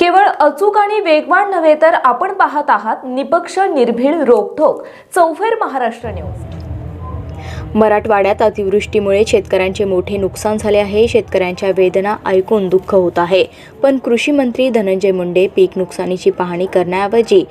केवळ अचूक आणि वेगवान नव्हे तर आपण पाहत आहात निपक्ष निर्भीड रोखोक चौफेर महाराष्ट्र न्यूज. मराठवाड्यात अतिवृष्टीमुळे शेतकऱ्यांचे मोठे नुकसान झाले आहे. शेतकऱ्यांच्या वेदना ऐकून दुःख होत आहे. पण कृषी मंत्री धनंजय मुंडे पीक नुकसानीची पाहणी करण्याऐवजी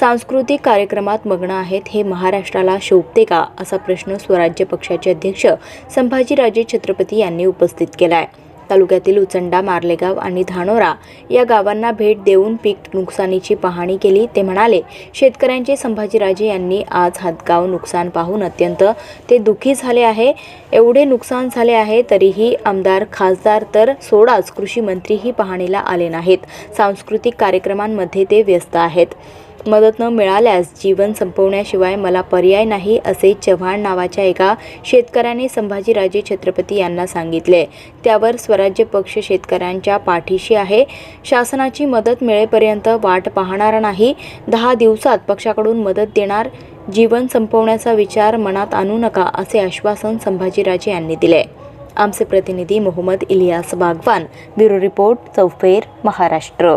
सांस्कृतिक कार्यक्रमात मग्न आहेत हे महाराष्ट्राला शोभते का? असा प्रश्न स्वराज्य पक्षाचे अध्यक्ष संभाजीराजे छत्रपती यांनी उपस्थित केला आहे तालुक्यातील उचंडा मार्लेगाव आणि धानोरा या गावांना भेट देऊन पीक नुकसानीची पाहणी केली. ते म्हणाले शेतकऱ्यांचे संभाजीराजे यांनी आज हातगाव नुकसान पाहून अत्यंत ते दुःखी झाले आहे. एवढे नुकसान झाले आहे तरीही आमदार खासदार तर सोडाच कृषी मंत्रीही पाहणीला आले नाहीत. सांस्कृतिक कार्यक्रमांमध्ये ते व्यस्त आहेत. मदत न मिळाल्यास जीवन संपवण्याशिवाय मला पर्याय नाही असे चव्हाण नावाच्या एका शेतकऱ्याने संभाजीराजे छत्रपती यांना सांगितले. त्यावर स्वराज्य पक्ष शेतकऱ्यांच्या पाठीशी आहे. शासनाची मदत मिळेपर्यंत वाट पाहणार नाही. दहा दिवसात पक्षाकडून मदत देणार जीवन संपवण्याचा विचार मनात आणू नका असे आश्वासन संभाजीराजे यांनी दिले. आमचे प्रतिनिधी मोहम्मद इलियास बागवान ब्युरो रिपोर्ट चौफेर महाराष्ट्र.